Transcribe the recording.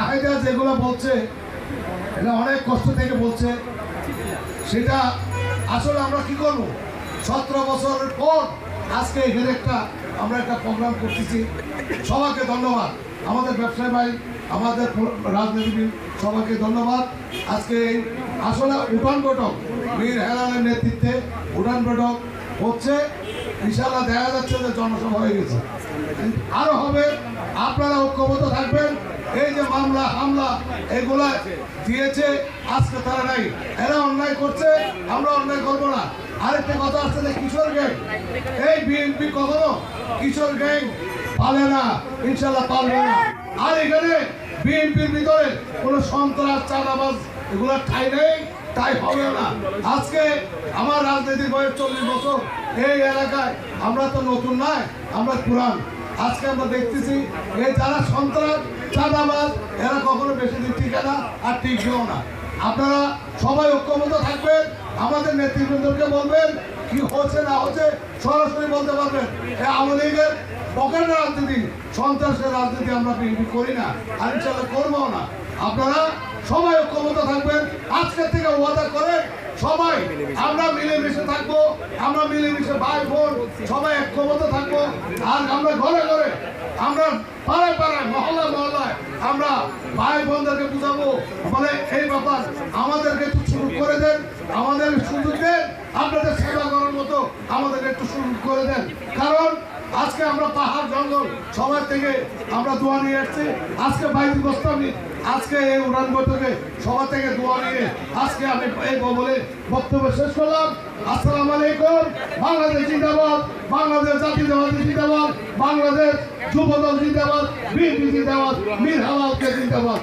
চাহিদা যেগুলো বলছে এটা অনেক কষ্ট থেকে বলছে, সেটা আসলে আমরা কি করব? সতেরো বছরের পর আজকে এখানে একটা আমরা একটা প্রোগ্রাম করতেছি। সবাইকে ধন্যবাদ। আমাদের ব্যবসায়ী ভাই, আমাদের রাজনীতিবিদ, সবাইকে ধন্যবাদ। আজকে আসলে উঠান বৈঠক, মীর হেলালের নেতৃত্বে উঠান বৈঠক হচ্ছে। ইনশাল্লাহ দেখা যাচ্ছে যে জনসভা হয়ে গেছে। আরও হবে। আপনারা ঐক্যবদ্ধ থাকবেন। মামলা, হামলা, এগুলা দিয়েছে, আজকে তারা নাই। এরা অন্যায় করছে, আমরা অন্যায় করব না। আরেকটা কথা আসছে যে কিশোর গ্যাং, এই বিএনপি কখনো কিশোর গ্যাং পালে না, ইনশাল্লাহ পারবে না। আর এখানে বিএনপির ভিতরে কোনো সন্ত্রাস, চাঁদাবাজ এগুলো ঠাই নেই তাই হবে না। আজকে আমার রাজনীতির বয়স চল্লিশ বছর, এই এলাকায় আমরা তো নতুন নয় আমরা পুরান। আজকে আমরা দেখতেছি এই যারা সন্ত্রাস, চাঁদাবাজ, এরা কখনো বেশি দিন টিকে না আর টিকবেও না। আপনারা সবাই ঐক্যবদ্ধ থাকবেন, আমাদের নেতৃবৃন্দকে বলবেন, কি হচ্ছে, না হচ্ছে, সরাসরি বলতে পারবেন। আওয়ামী লীগের পকেট রাজনীতি, সন্ত্রাসের রাজনীতি আমরা করি না আর ইনশাল্লাহ করব না। আপনারা সবাই ঐক্যবদ্ধ থাকবেন, আজকের থেকে ওয়াদা করে সবাই আমরা মিলেমিশে থাকব। আমরা মিলেমিশে ভাই, বোন, সবাই ঐক্যবদ্ধ থাকব। আর আমরা ঘরে ঘরে, আমরা পাড়ায় পাড়ায় মহল্লা মহল্লায় আমরা ভাই বোনদেরকে বুঝাবো। বলে এই ব্যাপার আমাদেরকে একটু শুরু করে দেন, আমাদের সুযোগ দেন, আপনাদের সেবা করার মতো আমাদেরকে একটু শুরু করে দেন। কারণ আজকে আমরা পাহাড় জঙ্গল সবার থেকে আমরা দোয়া নিয়ে এসেছি। আজকে বাইশ গোস্তামি আজকে এই উড়ান বৈঠকে সবার থেকে দোয়া নিয়ে আজকে আমি এই বলে বক্তব্য শেষ করলাম। আসসালাম আলাইকুম। বাংলাদেশ জিন্দাবাদ। বাংলাদেশ জাতি জাতীয়তাবাদী জিন্দাবাদ। বাংলাদেশ যুবদল জিন্দাবাদ। বিএনপি জিন্দাবাদ। মীর হালালকে জিন্দাবাদ।